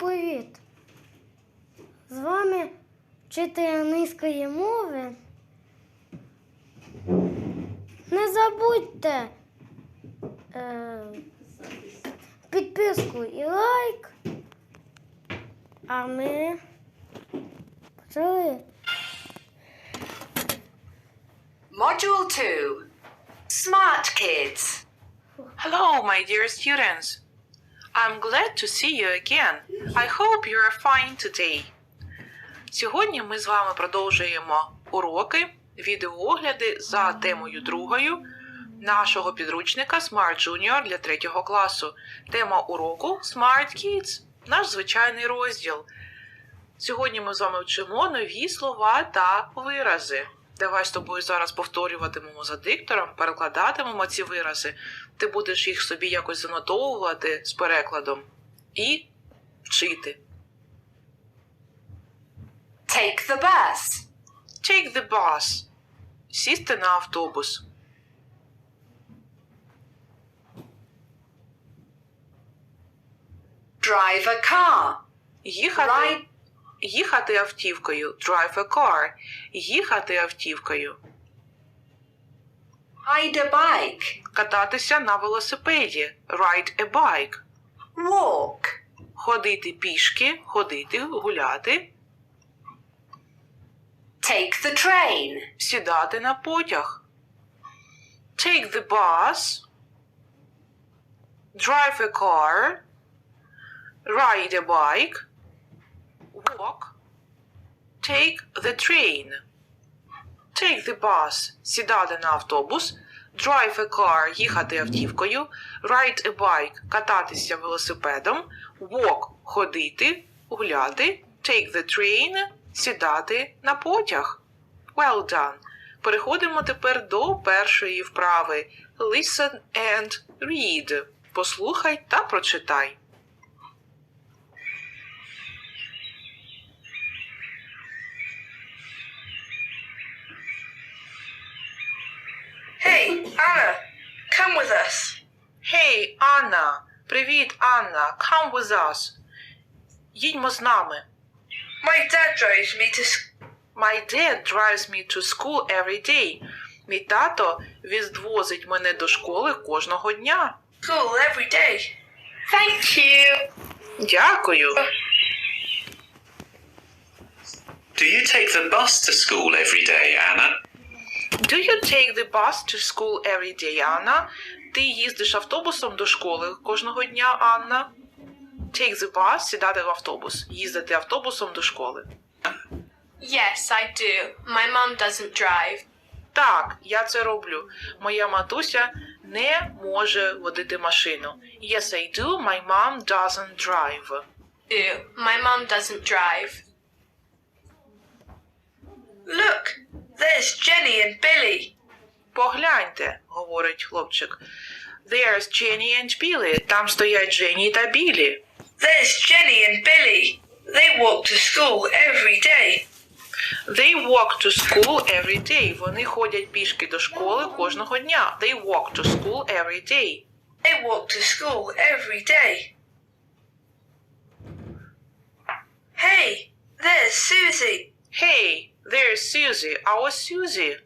привіт! З вами вчитель англійської мови. Не забудьте е, підписку і лайк. А ми почали. Module 2 Smart Kids. Hello, my dear students. I'm glad to see you again. I hope you are fine today. Сьогодні ми з вами продовжуємо уроки, відеоогляди за темою другою нашого підручника Smart Junior для третього класу. Тема уроку Smart Kids, наш звичайний розділ. Сьогодні ми з вами вчимо нові слова та вирази. Давай з тобою зараз повторюватимемо за диктором, перекладатимемо ці вирази. Ти будеш їх собі якось занотовувати з перекладом і вчити. Take the bus. Take the bus. Сісти на автобус. Drive a car. Їхати, Ride. Їхати автівкою. Drive a car. Їхати автівкою. Ride a bike. Кататися на велосипеді. Ride a bike. Walk. Ходити пішки, ходити, гуляти. Take the train. Сідати на потяг. Take the bus. Drive a car. Ride a bike. Walk. Take the train. Take the bus. Сідати на автобус. Drive a car. Їхати автівкою. Ride a bike. Кататися велосипедом. Walk. Ходити, гуляти. Take the train. Сідати на потяг. Well done. Переходимо тепер до першої вправи. Listen and read. Послухай та прочитай. Привіт, Анна! Come with us. Їдьмо з нами. My dad drives me to s- My dad drives me to school every day. Мій тато відвозить мене до школи кожного дня. school every day. Thank you. Дякую. Do you take the bus to school every day, Anna? Do you take the bus to school every day, Анна? Ти їздиш автобусом до школи кожного дня, Анна? Take the bus – сідати в автобус. Їздити автобусом до школи. Yes, I do. My mum doesn't drive. Так, я це роблю. Моя матуся не може водити машину. Yes, I do. My mom doesn't drive. Do. My mum doesn't drive. Look, there's Jenny and Billy. Погляньте, говорить хлопчик. There's Jenny and Billy. Там стоять Дженні та Білі. There's Jenny and Billy. They walk to school every day. They walk to school every day. Вони ходять пішки до школи кожного дня. They walk to school every day. They walk to school every day. Hey, there's Susie. Hey, there's Susie. Our Susie.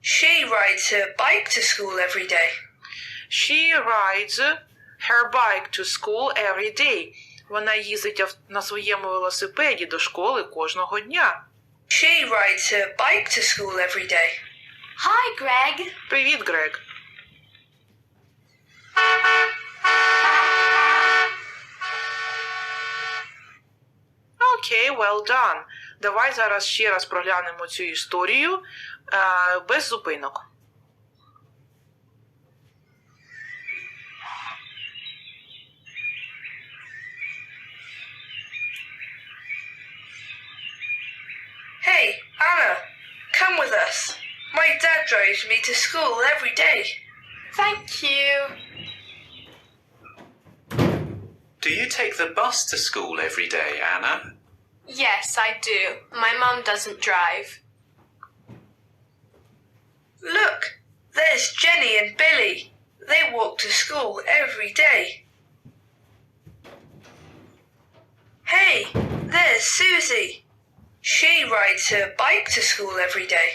She rides her bike to school every day. She rides her bike to school every day. Вона їздить на своєму велосипеді до школи кожного дня. She rides her bike to school every day. Hi, Greg. Привіт, Грег. Окей, well done. Давай зараз ще раз проглянемо цю історію е, без зупинок. Hey, Anna, come with us. My dad drives me to school every day. Thank you. Do you take the bus to school every day, Anna? Yes, I do. My mum doesn't drive. Look, there's Jenny and Billy. They walk to school every day. Hey, there's Susie. She rides her bike to school every day.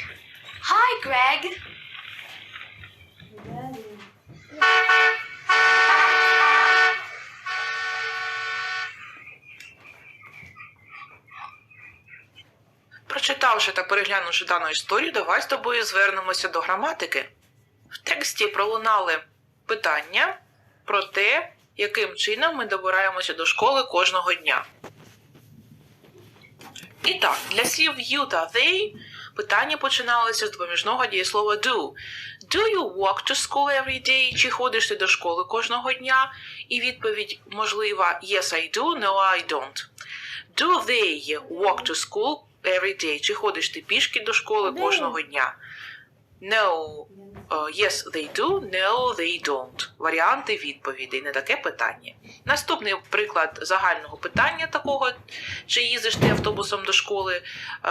Hi, Greg. Прочитавши та переглянувши дану історію, давай з тобою звернемося до граматики. В тексті пролунали питання про те, яким чином ми добираємося до школи кожного дня. І так, для слів you та they питання починалося з допоміжного дієслова do. Do you walk to school every day? Чи ходиш ти до школи кожного дня? І відповідь можлива Yes, I do, no, I don't. Do they walk to school every day? Чи ходиш ти пішки до школи кожного дня? No. Uh, yes, they do. No, they don't. Варіанти відповідей на таке питання. Наступний приклад загального питання такого, чи їздиш ти автобусом до школи, е,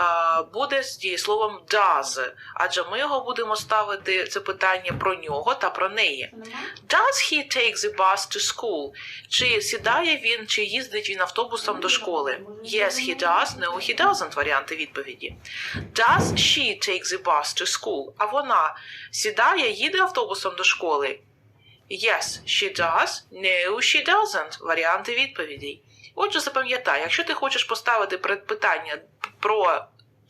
буде з дієсловом does, адже ми його будемо ставити це питання про нього та про неї. Does he take the bus to school? Чи сідає він, чи їздить він автобусом до школи? Yes, he does. No, he doesn't. Варіанти відповіді. Does she take the bus to school? А вона сідає, їде автобусом до школи? Yes, she does. No, she doesn't. Варіанти відповідей. Отже, запам'ятай, якщо ти хочеш поставити питання про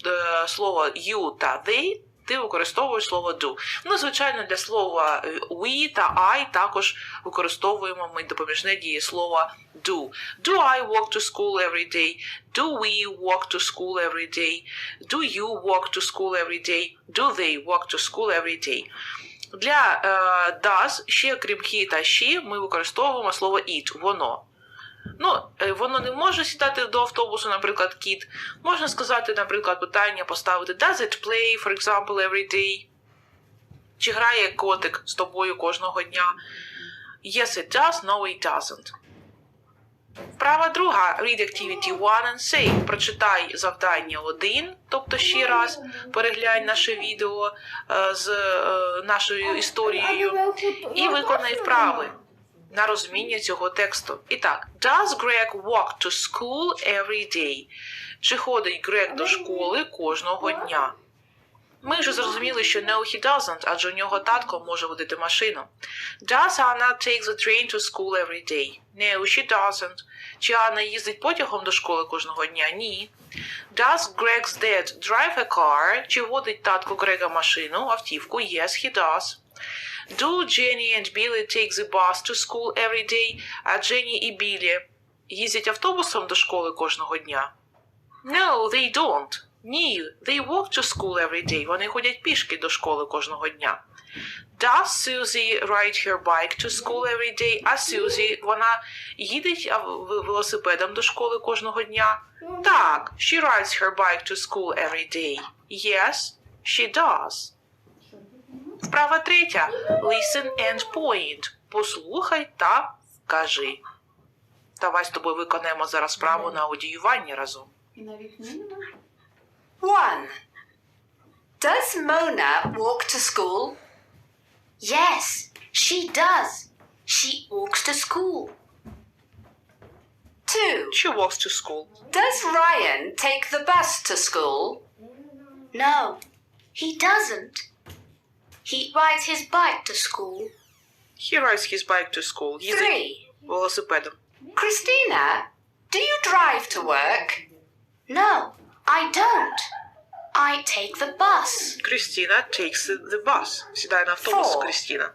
е, слово you та they, ти використовуєш слово do. Ну, звичайно, для слова е, we та I також використовуємо ми допоміжне дієслово do. Do I walk to school every day? Do we walk to school every day? Do you walk to school every day? Do they walk to school every day? Для е, does, ще крім he та she, ми використовуємо слово it, воно. Ну, е, воно не може сідати до автобусу, наприклад, кіт. Можна сказати, наприклад, питання поставити Does it play, for example, every day? Чи грає котик з тобою кожного дня? Yes, it does, no, it doesn't. Вправа друга. Read activity 1 and say. Прочитай завдання 1, тобто ще раз переглянь наше відео е, з е, нашою історією і виконай вправи на розуміння цього тексту. І так, does Greg walk to school every day? Чи ходить Грег до школи кожного дня? Ми вже зрозуміли, що no, he doesn't, адже у нього татко може водити машину. Does Anna take the train to school every day? No, she doesn't. Чи Анна їздить потягом до школи кожного дня? Ні. Does Greg's dad drive a car? Чи водить татко Грега машину, автівку? Yes, he does. Do Jenny and Billy take the bus to school every day? А Дженні і Білі їздять автобусом до школи кожного дня? No, they don't. Ні, they walk to school every day. Вони ходять пішки до школи кожного дня. Does Susie ride her bike to school every day? А Сюзі, вона їде велосипедом до школи кожного дня? Так, she rides her bike to school every day. Yes, she does. Вправа третя. Listen and point. Послухай та вкажи. Давай з тобою виконаємо зараз справу на аудіювання разом. 1. Does Mona walk to school? Yes, she does. She walks to school. 2. She walks to school. Does Ryan take the bus to school? No, he doesn't. He rides his bike to school. He rides his bike to school. Їздить 3. велосипедом. Christina, do you drive to work? No, I don't. I take the bus. Крістіна takes the bus. Сідає на автобус Four. Крістіна.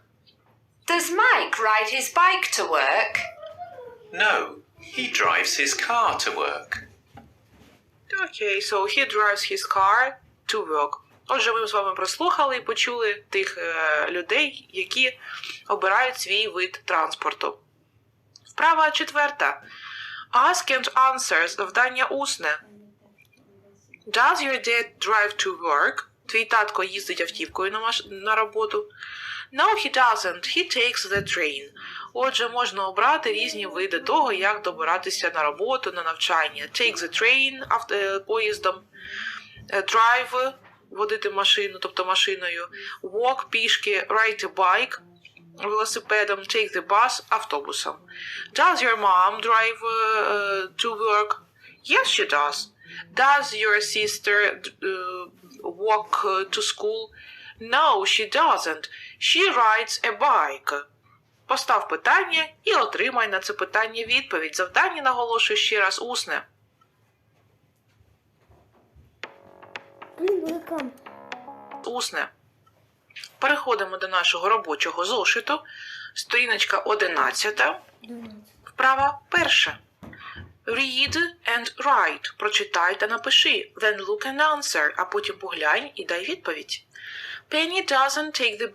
Does Mike ride his bike to work? No, he drives his car to work. Окей, so he drives his car to work. Отже, ми з вами прослухали і почули тих е, людей, які обирають свій вид транспорту. Вправа четверта. Ask and answer. Завдання усне. Does your dad drive to work? Твій татко їздить автівкою на, маш... на роботу. No, he doesn't. He takes the train. Отже, можна обрати різні види того, як добиратися на роботу, на навчання. Take the train авто... е, поїздом, е, drive водити машину, тобто машиною, walk пішки, ride a bike велосипедом, take the bus автобусом. Does your mom drive е, to work? Yes, she does. Does your sister uh, walk uh, to school? No, she doesn't. She rides a bike. Постав питання і отримай на це питання відповідь. Завдання наголошую ще раз усне. Усне. Переходимо до нашого робочого зошиту. Сторіночка 11. Вправа перша. Read and write. Прочитай та напиши. Then look and answer. А потім поглянь і дай відповідь. Penny doesn't take the